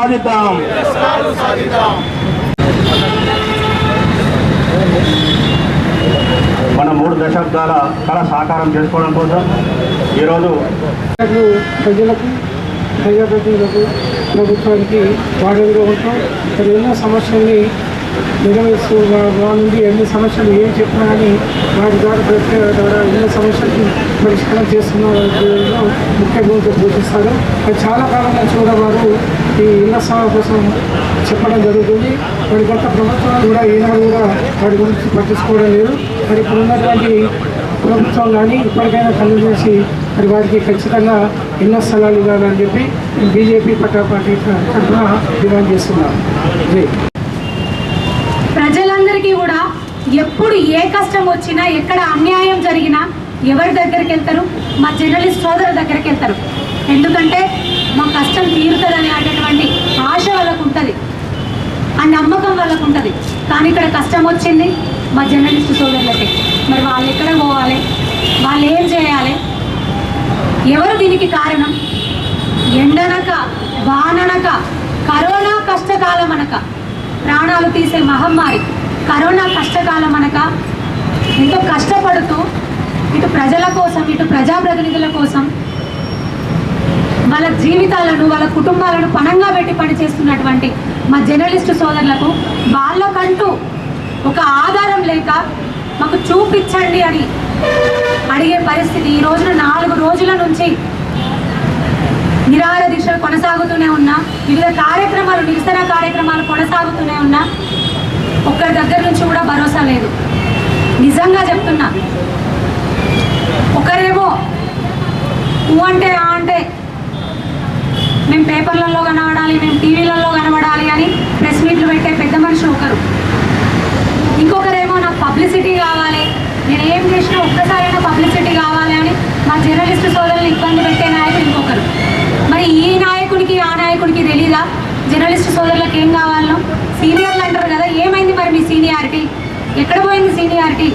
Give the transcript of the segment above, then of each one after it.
సాధిద్దాం. మన మూడు దశాబ్దాల కళ సాకారం చేసుకోవడం కోసం ఈరోజు ప్రజలకు ప్రజాప్రతినిధులకు ప్రభుత్వానికి వాడంగా ఉంటాం. ఎన్నో సమస్యల్ని నిర్వహిస్తూ నుండి ఎన్ని సమస్యలు ఏం చెప్పినా కానీ వాటి ద్వారా ప్రతి ద్వారా ఎన్ని సమస్యలకి పరిష్కారం చేస్తున్న ముఖ్య భూమిక పోషిస్తారు. చాలా కాలం నుంచి కూడా వారు ఈ ఇళ్ళ స్థలాల కోసం చెప్పడం జరుగుతుంది. మరి గత ప్రభుత్వాలు కూడా ఈనాడు కూడా వాటి గురించి పట్టించుకోవడం లేదు. మరి ఇప్పుడు ఉన్నటువంటి ప్రభుత్వం కానీ ఇప్పటికైనా కళ్ళు చేసి మరి వారికి ఖచ్చితంగా ఇళ్ళ స్థలాలు ఇవ్వాలని చెప్పి బీజేపీ పట్టా పార్టీ తరఫున డిమాండ్ చేస్తున్నాం జై కూడా ఎప్పుడు ఏ కష్టం వచ్చినా ఎక్కడ అన్యాయం జరిగినా ఎవరి దగ్గరికి వెళ్తారు? మా జర్నలిస్ట్ సోదరుల దగ్గరికి వెళ్తారు. ఎందుకంటే మా కష్టం తీరుతుంది అనేటటువంటి ఆశ వాళ్ళకు ఉంటుంది. ఆ నమ్మకం వాళ్ళకు ఉంటుంది. కానీ ఇక్కడ కష్టం వచ్చింది మా జర్నలిస్ట్ సోదరులకి. మరి వాళ్ళు ఎక్కడ పోవాలి? వాళ్ళు ఏం చేయాలి? ఎవరు దీనికి కారణం? ఎండనక వాననక కరోనా కష్టకాలం అనక ప్రాణాలు తీసే మహమ్మారి. కరోనా కష్టకాలం అనక ఎంతో కష్టపడుతూ ఇటు ప్రజల కోసం ఇటు ప్రజాప్రతినిధుల కోసం వాళ్ళ జీవితాలను వాళ్ళ కుటుంబాలను పణంగా పెట్టి పనిచేస్తున్నటువంటి మా జర్నలిస్టు సోదరులకు వాళ్ళకంటూ ఒక ఆధారం లేక మాకు చూపించండి అని అడిగే పరిస్థితి ఈ రోజున నాలుగు రోజుల నుంచి నిరాహార దీక్షలు కొనసాగుతూనే ఉన్నా వివిధ కార్యక్రమాలు నిరసన కార్యక్రమాలు కొనసాగుతూనే ఉన్నా ఒక్కరి దగ్గర నుంచి కూడా భరోసా లేదు. నిజంగా చెప్తున్నా. ఒకరేమో ఊ అంటే ఆ అంటే మేము పేపర్లలో కనబడాలి మేము టీవీలలో కనబడాలి అని ప్రెస్ మీట్లు పెట్టే పెద్ద మనిషి ఒకరు. ఇంకొకరేమో నాకు పబ్లిసిటీ కావాలి నేను ఏం చేసినా ఒక్కసారైనా పబ్లిసిటీ కావాలి అని మా జర్నలిస్ట్ సోదరులు ఇబ్బంది పెట్టే నాయకుడు ఇంకొకరు. మరి ఈ నాయకుడికి ఆ నాయకుడికి తెలీదా? జర్నలిస్ట్ సోదరులకు ఏం కావాలనో సీనియర్లు అంటారు ఏమైంది మరి మీ సీనియారిటీ? ఎక్కడ పోయింది సీనియారిటీ?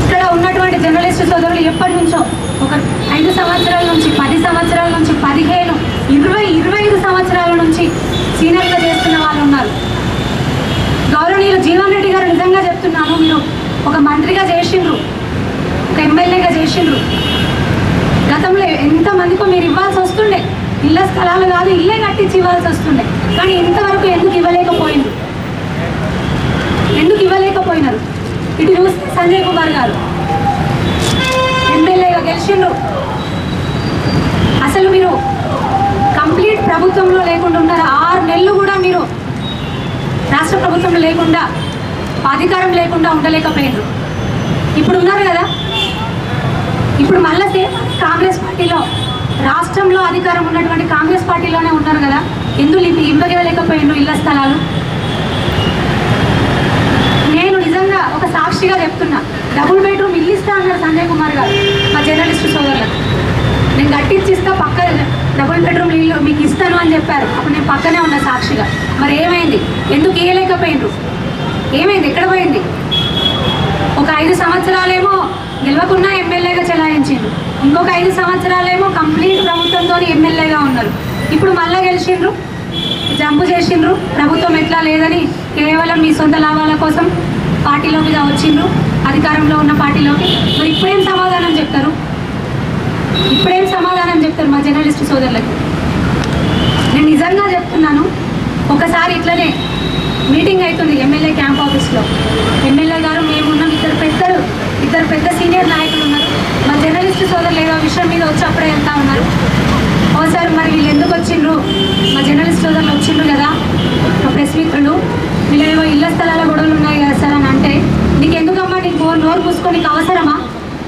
ఇక్కడ ఉన్నటువంటి జర్నలిస్ట్ సోదరులు ఎప్పటి నుంచో ఒక ఐదు సంవత్సరాల నుంచి పది సంవత్సరాల నుంచి పదిహేను ఇరవై ఇరవై ఐదు సంవత్సరాల నుంచి సీనియర్గా చేస్తున్న వాళ్ళు ఉన్నారు. గౌరవనీయులు జీవన్ రెడ్డి గారు నిజంగా చెప్తున్నాను మీరు ఒక మంత్రిగా చేసిండ్రు ఒక ఎమ్మెల్యేగా చేసిండ్రు. గతంలో ఎంతమందికో మీరు ఇవ్వాల్సి వస్తుండే. ఇళ్ళ స్థలాలు కాదు ఇల్లే కట్టించి ఇవ్వాల్సి వస్తుండే. కానీ ఇంతవరకు ఎందుకు ఇవ్వలేకపోయిండ్రు ఎందుకు ఇవ్వలేకపోయినారు ఇటు చూస్తే సంజయ్ కుమార్ గారు. ఎమ్మెల్యేగా గెలిచిండ్రు అసలు మీరు కంప్లీట్ ప్రభుత్వంలో లేకుండా ఉన్నారు ఆరు నెలలు కూడా మీరు రాష్ట్ర ప్రభుత్వం లేకుండా అధికారం లేకుండా ఉండలేకపోయినారు ఇప్పుడు ఉన్నారు కదా? ఇప్పుడు మళ్ళీ కాంగ్రెస్ పార్టీలో రాష్ట్రంలో అధికారం ఉన్నటువంటి కాంగ్రెస్ పార్టీలోనే ఉన్నారు కదా? ఎందుకు ఇవ్వ- ఇళ్ళ స్థలాలు నేను నిజంగా ఒక సాక్షిగా చెప్తున్నా. డబుల్ బెడ్రూమ్ ఇల్లు ఇస్తా అన్నారు సంజయ్ కుమార్ గారు మా జర్నలిస్ట్ సోదరులకు. నేను కట్టించి ఇస్తా పక్క డబుల్ బెడ్రూమ్ ఇల్లు మీకు ఇస్తాను అని చెప్పారు. అప్పుడు నేను పక్కనే ఉన్నా సాక్షిగా. మరి ఏమైంది? ఎందుకు ఇవ్వలేకపోయినరు ఏమైంది? ఎక్కడ పోయింది? ఒక ఐదు సంవత్సరాలేమో గెలవకుండా ఎమ్మెల్యేగా చెలాయించిండ్రు. ఇంకొక ఐదు సంవత్సరాలేమో కంప్లీట్ ప్రభుత్వంతో ఎమ్మెల్యేగా ఉన్నారు. ఇప్పుడు మళ్ళా గెలిచిండ్రు? జంపు చేసిండ్రు? ప్రభుత్వం ఎట్లా లేదని కేవలం మీ సొంత లాభాల కోసం పార్టీలోకి వచ్చిండ్రు అధికారంలో ఉన్న పార్టీలోకి. మరి ఇప్పుడేం సమాధానం చెప్తారు? ఇప్పుడేం సమాధానం చెప్తారు మా జర్నలిస్ట్ సోదరులకు? నేను నిజంగా చెప్తున్నాను ఒకసారి ఇట్లనే మీటింగ్ అవుతుంది ఎమ్మెల్యే క్యాంప్ ఆఫీస్లో. ఎమ్మెల్యే గారు మేమున్నాం ఇద్దరు పెద్దలు ఇద్దరు పెద్ద సీనియర్ నాయకులు ఉన్నారు. మా జర్నలిస్ట్ సోదరులు ఏదో విషయం మీద వచ్చి అప్పుడే వెళ్తా ఉన్నారు. ఓసారి మరి వీళ్ళు ఎందుకు వచ్చిండ్రు? మా జర్నలిస్ట్ సోదరులు వచ్చిండ్రు కదా మా ప్రెస్ మిత్రులు. వీళ్ళేవో ఇళ్ళ స్థలాల గొడవలు ఉన్నాయి కదా సార్ అని అంటే నీకు ఎందుకమ్మా నీకు నోరు నోరు పూసుకొని నీకు అవసరమా?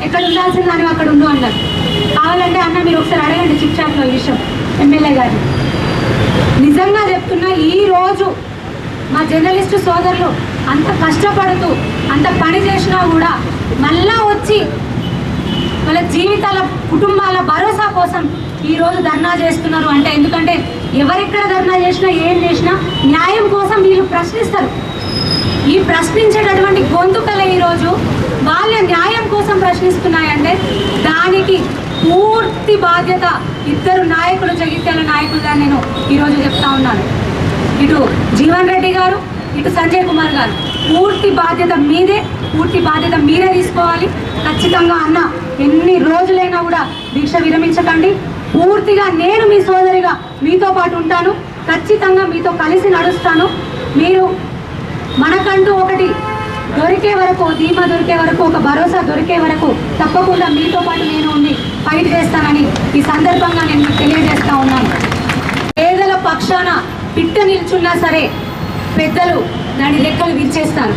ఎక్కడ ఉండాల్సిన అని అక్కడ ఉండు అన్నారు. కావాలంటే అన్న మీరు ఒకసారి అడగండి చిప్ చాట్లో ఈ విషయం ఎమ్మెల్యే గారు నిజంగా చెప్తున్నా ఈ రోజు మా జర్నలిస్టు సోదరులు అంత కష్టపడుతూ అంత పని చేసినా కూడా మళ్ళా వచ్చి వాళ్ళ జీవితాల కుటుంబాల భరోసా కోసం ఈరోజు ధర్నా చేస్తున్నారు అంటే ఎందుకంటే ఎవరెక్కడ ధర్నా చేసినా ఏం చేసినా న్యాయం కోసం వీళ్ళు ప్రశ్నిస్తారు. ఈ ప్రశ్నించేటటువంటి గొంతుకలే ఈరోజు వాళ్ళ న్యాయం కోసం ప్రశ్నిస్తున్నాయంటే దానికి పూర్తి బాధ్యత ఇద్దరు నాయకులు జగిత్యాల నాయకులుగా నేను ఈరోజు చెప్తా ఉన్నాను. ఇటు జీవన్ రెడ్డి గారు ఇటు సంజయ్ కుమార్ గారు. పూర్తి బాధ్యత మీదే పూర్తి బాధ్యత మీరే తీసుకోవాలి. ఖచ్చితంగా అన్న ఎన్ని రోజులైనా కూడా దీక్ష విరమించకండి. పూర్తిగా నేను మీ సోదరిగా మీతో పాటు ఉంటాను. ఖచ్చితంగా మీతో కలిసి నడుస్తాను. మీరు మనకంటూ ఒకటి దొరికే వరకు ధీమా దొరికే వరకు ఒక భరోసా దొరికే వరకు తప్పకుండా మీతో పాటు నేను ఉండి ఫైట్ చేస్తానని ఈ సందర్భంగా నేను తెలియజేస్తా ఉన్నాను. పేదల పక్షాన పిట్ట నిల్చున్నా సరే పెద్దలు దాని లెక్కలు విరిచేస్తారు.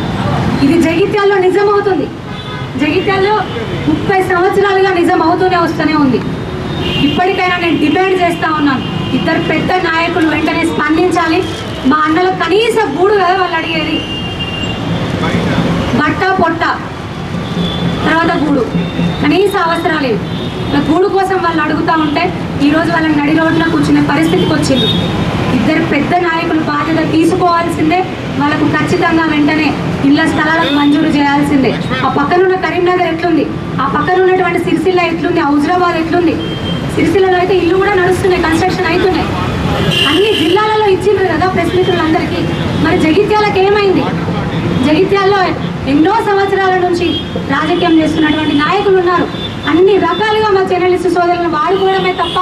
ఇది జగిత్యాల్లో నిజమవుతుంది. జగిత్యాల్లో ముప్పై సంవత్సరాలుగా నిజం అవుతూనే వస్తూనే ఉంది. ఇప్పటికైనా నేను డిమాండ్ చేస్తూ ఉన్నాను. ఇద్దరు పెద్ద నాయకులు వెంటనే స్పందించాలి. మా అన్నలో కనీస గూడు కదా వాళ్ళు అడిగేది. బట్ట పొట్ట తర్వాత గూడు. కనీస అవసరాలు గూడు కోసం వాళ్ళు అడుగుతా ఉంటే ఈరోజు వాళ్ళని నడి రోడ్డున కూర్చునే పరిస్థితికి వచ్చింది ఇద్దరు పెద్ద నాయకులు బాధ్యత తీసుకోవాల్సిందే. వాళ్ళకు ఖచ్చితంగా వెంటనే ఇళ్ళ స్థలాలకు మంజూరు చేయాల్సిందే. ఆ పక్కనున్న కరీంనగర్ ఎట్లుంది? ఆ పక్కన ఉన్నటువంటి సిరిసిల్ల ఎట్లుంది? హౌజరాబాద్ ఎట్లుంది? సిరిసిల్లలో అయితే ఇల్లు కూడా నడుస్తున్నాయి కన్స్ట్రక్షన్ అవుతున్నాయి. అన్ని జిల్లాలలో ఇచ్చిండ్రు కదా ప్రెస్ మిత్రులందరికీ మరి జగిత్యాలకు ఏమైంది? జగిత్యాల్లో ఎన్నో సంవత్సరాల నుంచి రాజకీయం చేస్తున్నటువంటి నాయకులు ఉన్నారు. అన్ని రకాలుగా మా జర్నలిస్టు సోదరులను వాడుకోవడమే తప్ప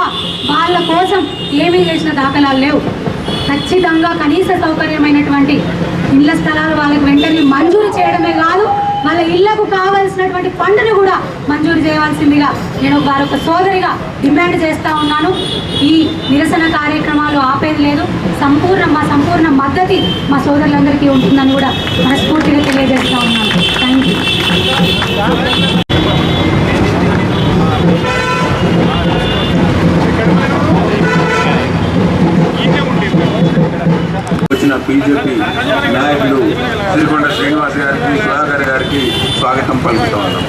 వాళ్ళ కోసం ఏమీ చేసిన దాఖలాలు లేవు. ఖచ్చితంగా కనీస సౌకర్యమైనటువంటి ఇళ్ళ స్థలాలు వాళ్ళకి వెంటనే మంజూరు చేయడమే కాదు వాళ్ళ ఇళ్ళకు కావలసినటువంటి ఫండ్ను కూడా మంజూరు చేయవలసిందిగా నేను వారొక సోదరిగా డిమాండ్ చేస్తూ ఉన్నాను. ఈ నిరసన కార్యక్రమాలు ఆపేది లేదు. సంపూర్ణ మా సంపూర్ణ మద్దతు మా సోదరులందరికీ ఉంటుందని కూడా మనస్ఫూర్తిగా తెలియజేస్తూ ఉన్నాను. థ్యాంక్ యూ వచ్చిన బీజేపీ నాయకులు శ్రీకొండ శ్రీనివాస్ గారికి సుధాకర్ గారికి స్వాగతం పలుకుతా ఉన్నాం.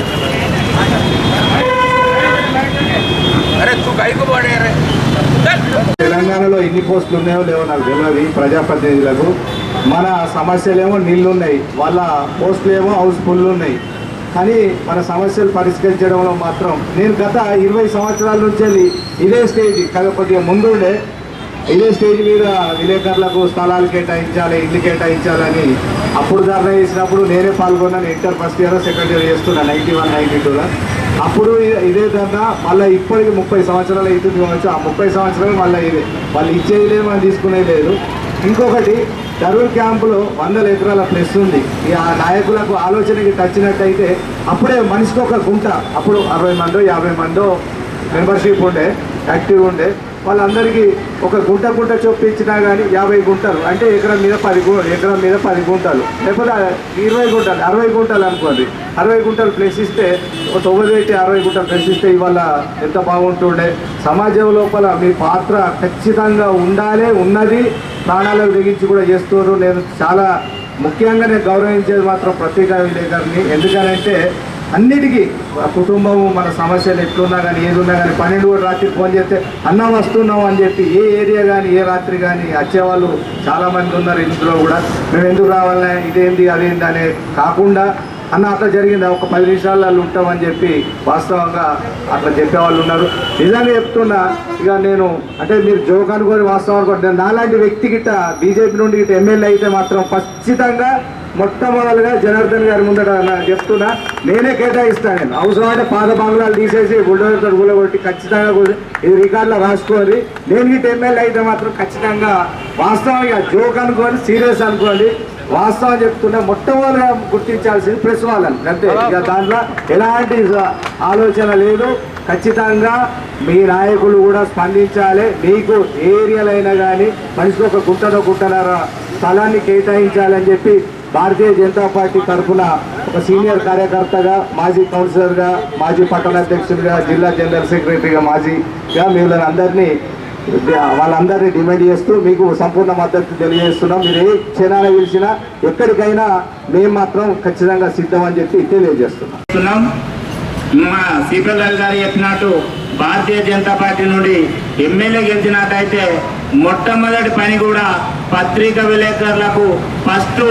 తెలంగాణలో ఎన్ని పోస్టులు ఉన్నాయో లేవో నాకు తెలియదు ప్రజాప్రతినిధులకు. మన సమస్యలేమో నీళ్ళు ఉన్నాయి వాళ్ళ పోస్టులు ఏమో హౌస్ఫుల్ ఉన్నాయి కానీ మన సమస్యలు పరిష్కరించడంలో మాత్రం నేను గత ఇరవై సంవత్సరాల నుంచి వెళ్ళి ఇదే స్టేజ్ కాకపోతే ముందుండే ఇదే స్టేజ్ మీద విలేకరులకు స్థలాలు కేటాయించాలి ఇల్లు కేటాయించాలని అప్పుడు ధర్నా చేసినప్పుడు నేనే పాల్గొన్నాను inter first year second year చేస్తున్నా నైన్టీ వన్ నైన్టీ టూలో అప్పుడు ఇదే ధర్నా మళ్ళీ ఇప్పటికి ముప్పై సంవత్సరాలు అవుతుంది కావచ్చు. ఆ ముప్పై సంవత్సరాలు మళ్ళీ ఇదే. వాళ్ళు ఇచ్చేది లేదు మనం తీసుకునేది లేదు. ఇంకొకటి దరూర్ క్యాంపులో వందల ఎకరాల ప్లస్ ఉంది. ఈ ఆ నాయకులకు ఆలోచనకి తచ్చినట్టయితే అప్పుడే మనిషికి ఒక గుంట అప్పుడు అరవై మందో యాభై మందో మెంబర్షిప్ ఉండే యాక్టివ్ ఉండే వాళ్ళందరికీ ఒక గుంట గుంట చొప్పించినా కానీ యాభై గుంటలు. అంటే ఎకరం మీద పది ఎకరం మీద పది గుంటలు. లేకపోతే ఇరవై గుంటలు అరవై గుంటలు అనుకోండి. అరవై గుంటలు ప్లేస్ ఇస్తే ఒక తొమ్మిది పెట్టి అరవై గుంటలు ప్లేస్ ఇస్తే ఇవాళ ఎంత బాగుంటుండే. సమాజం లోపల మీ పాత్ర ఖచ్చితంగా ఉండాలి ఉన్నది. ప్రాణాలకు తెగించి కూడా చేస్తున్నారు. నేను చాలా ముఖ్యంగా నేను గౌరవించేది మాత్రం పత్రికా విలేకరిని ఎందుకనంటే అన్నిటికీ కుటుంబము మన సమస్యలు ఎట్లున్నా కానీ ఏది ఉన్నా కానీ పన్నెండు కూడా రాత్రి ఫోన్ చేస్తే అన్నం వస్తున్నాం అని చెప్పి ఏ ఏరియా కానీ ఏ రాత్రి కానీ వచ్చేవాళ్ళు చాలామంది ఉన్నారు ఇందులో కూడా. మేము ఎందుకు రావాలనే ఇదేంది అదేంది అనే కాకుండా అన్న అట్లా జరిగింది? ఒక పది నిమిషాలలో ఉంటామని చెప్పి వాస్తవంగా అట్లా చెప్పేవాళ్ళు ఉన్నారు. నిజంగా చెప్తున్నా ఇక నేను అంటే మీరు జోక్ అనుకోని వాస్తవం అనుకోండి. నాలాంటి వ్యక్తి గిట్ట బీజేపీ నుండి గిట్ట ఎమ్మెల్యే అయితే మాత్రం ఖచ్చితంగా మొట్టమొదలుగా జనార్దన్ గారి ముందట చెప్తున్నా. నేనే కేటాయిస్తాను నేను. అవసరం అంటే పాత బంగ్లాలు తీసేసి బుల్డోజర్తో కూలగొట్టి ఖచ్చితంగా ఇది రికార్డులో రాసుకోవాలి నేను గిట్ట ఎమ్మెల్యే అయితే మాత్రం ఖచ్చితంగా వాస్తవంగా జోక్ అనుకోండి సీరియస్ అనుకోండి వాస్తవం చెప్తున్నా మొట్టమొదటిగా గుర్తించాల్సింది ప్రెస్ వాళ్ళని. అంతే. ఇక దాంట్లో ఎలాంటి ఆలోచన లేదు. ఖచ్చితంగా మీ నాయకులు కూడా స్పందించాలి. మీకు ఏరియాలైనా కానీ మనిషికి ఒక గుంటనో గుంటన్నర స్థలాన్ని కేటాయించాలని చెప్పి భారతీయ జనతా పార్టీ తరఫున ఒక సీనియర్ కార్యకర్తగా మాజీ కౌన్సిలర్గా మాజీ పట్టణ అధ్యక్షుడిగా జిల్లా జనరల్ సెక్రటరీగా మాజీగా మిమ్మల్ని అందరినీ వాళ్ళందరినీ డిమాండ్ చేస్తూ మీకు సంపూర్ణ మద్దతు తెలియజేస్తున్నాం. మీరు ఏ క్షణాన్ని పిలిచినా ఎక్కడికైనా మేము మాత్రం ఖచ్చితంగా సిద్ధం అని చెప్పి తెలియజేస్తున్నాం. మా సిపిఎల్ గారు చెప్పినట్టు భారతీయ జనతా పార్టీ నుండి ఎమ్మెల్యే గెలిచినట్టయితే మొట్టమొదటి పని కూడా పత్రికా విలేకరులకు ఫస్ట్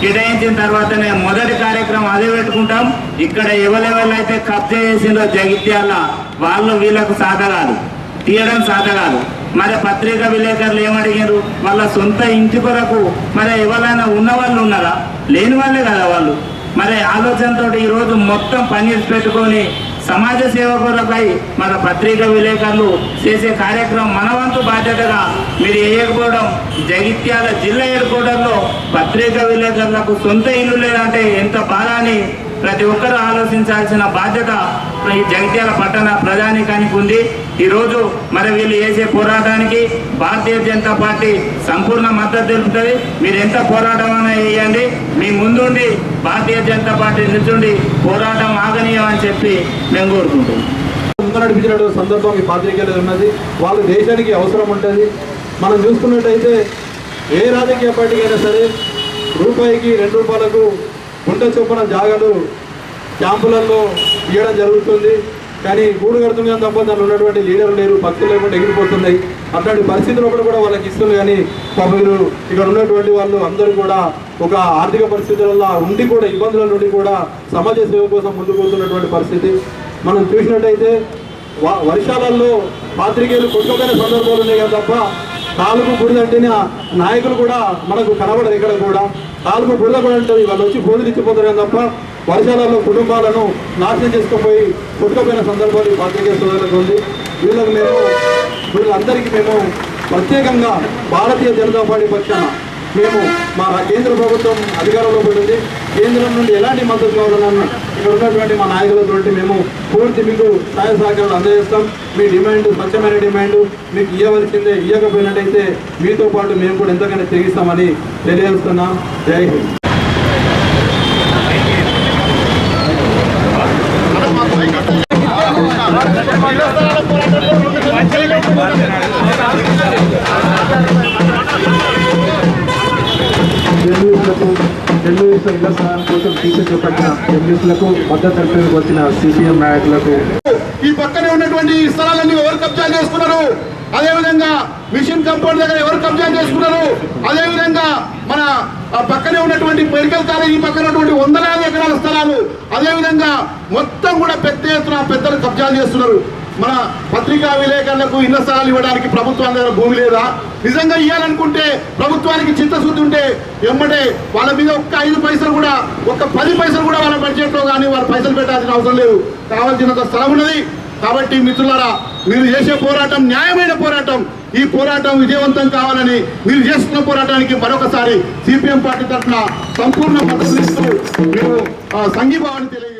కేటాయించిన తర్వాతనే మొదటి కార్యక్రమం అదే పెట్టుకుంటాం. ఇక్కడ ఎవరెవరైతే కబ్జా చేసిందో జగిత్యాల వాళ్ళు వీళ్ళకు సాధ కాదు తీయడం సాధ కాదు మరి పత్రికా విలేకరులు ఏమడిగారు? వాళ్ళ సొంత ఇంటి కొరకు మరి ఎవరైనా ఉన్న వాళ్ళు ఉన్నారా? లేని వాళ్ళే కదా వాళ్ళు. మరి ఆలోచనతో ఈరోజు మొత్తం పని పెట్టుకొని సమాజ సేవ కొరకై మన పత్రికా విలేకరులు చేసే కార్యక్రమం మనవంతు బాధ్యతగా మీరు వేయకపోవడం జగిత్యాల జిల్లా ఏడుకోవడంలో పత్రికా విలేకరులకు సొంత ఇల్లు లేదంటే ఎంత బాధ అని ప్రతి ఒక్కరూ ఆలోచించాల్సిన బాధ్యత ఈ జగిత్యాల పట్టణ ప్రజానికానికి ఉంది. ఈరోజు మరి వీళ్ళు చేసే పోరాటానికి భారతీయ జనతా పార్టీ సంపూర్ణ మద్దతు తెలుపుతుంది. మీరు ఎంత పోరాటం అయినా మీ ముందుండి భారతీయ జనతా పార్టీ నిల్చుండి పోరాటం ఆగనీయమని చెప్పి మేము కోరుకుంటున్నాం. ముందు నడిపించిన సందర్భం ఈ పాత్రికేయులు ఉన్నది. వాళ్ళు దేశానికి అవసరం ఉంటుంది. మనం చూసుకున్నట్టయితే ఏ రాజకీయ పార్టీకి అయినా సరే రూపాయికి రెండు రూపాయలకు గుంట చొప్పున జాగాలు క్యాంపులలో ఇవ్వడం జరుగుతుంది. కానీ గూడు కడుతుంది తప్ప దాని ఉన్నటువంటి లీడర్లు లేరు భక్తులు లేకుండా ఎగిరిపోతున్నాయి. అట్లాంటి పరిస్థితుల్లో కూడా కూడా వాళ్ళకి ఇస్తుంది కానీ పాప ఇక్కడ ఉన్నటువంటి వాళ్ళు అందరూ కూడా ఒక ఆర్థిక పరిస్థితులలో ఉండి కూడా ఇబ్బందుల నుండి కూడా సమాజ సేవ కోసం ముందుకు పోతున్నటువంటి పరిస్థితి. మనం చూసినట్టయితే వ- వర్షాలలో పాత్రికేయులు కొట్టుకునే సందర్భాలు ఉన్నాయి కదా తప్ప కాలుకు బురద అంటేనే నాయకులు కూడా మనకు కనబడరు ఇక్కడ కూడా. కాలుకు బురద కూడా ఉంటుంది వాళ్ళు వచ్చి బోధులు ఇచ్చిపోతారు తప్ప వర్షాలలో కుటుంబాలను నాశనం చేసుకుపోయి కొట్టుకుపోయిన సందర్భాలు ఈ పాత్రికేయ సోదరులకు ఉంది. మేము వీళ్ళందరికీ మేము ప్రత్యేకంగా భారతీయ జనతా పార్టీ పక్షాన మేము మా కేంద్ర ప్రభుత్వం అధికారంలో పడింది కేంద్రం నుండి ఎలాంటి మద్దతు కావాలన్నా ఇక్కడ ఉన్నటువంటి మా నాయకులతో మేము పూర్తి మీకు సహాయ సహకారాలు అందజేస్తాం. మీ డిమాండ్ స్వచ్ఛమైన డిమాండ్ మీకు ఇవ్వవలసిందే ఇవ్వకపోయినట్టయితే మీతో పాటు మేము కూడా ఎంతకైనా తెగిస్తామని తెలియజేస్తున్నాం. జై హింద్. జర్నలిస్టులకు జర్నలిస్టుల ఇళ్ళ సహాయం కోసం తీర్చిదిద్దబడిన జర్నలిస్టులకు మద్దతు తెలిపేందుకు వచ్చిన సిపిఎం నాయకులకు. ఈ పక్కనే ఉన్నటువంటి స్థలాలన్నీ ఎవరు కబ్జా చేసుకున్నారు? అదేవిధంగా మిషన్ కంపౌండ్ దగ్గర ఎవరు కబ్జా చేసుకున్నారు? అదేవిధంగా మన ఆ పక్కనే ఉన్నటువంటి మెడికల్ కాలేజ్ ఈ పక్కన ఉన్నటువంటి వందలాది ఎకరాల స్థలాలు అదేవిధంగా మొత్తం కూడా పెద్ద ఎత్తున పెద్దలు కబ్జాలు చేస్తున్నారు. మన పత్రికా విలేకరులకు ఇళ్ళ స్థలాలు ఇవ్వడానికి ప్రభుత్వం దగ్గర భూమి లేదా? నిజంగా ఇవ్వాలనుకుంటే ప్రభుత్వానికి చిత్తశుద్ధి ఉంటే ఎమ్మటే వాళ్ళ మీద ఒక్క ఐదు పైసలు కూడా ఒక్క పది పైసలు కూడా వాళ్ళ బడ్జెట్లో కానీ వాళ్ళు పైసలు పెట్టాల్సిన అవసరం లేదు. కావాల్సినంత స్థలం ఉన్నది. కాబట్టి మిత్రులారా మీరు చేసే పోరాటం న్యాయమైన పోరాటం. ఈ పోరాటం విజయవంతం కావాలని మీరు చేస్తున్న పోరాటానికి మరొకసారి సిపిఎం పార్టీ తరఫున సంపూర్ణ మద్దతు ఇస్తూ మేము ఆ, సంఘీభావాన్ని తెలియజేస్తాం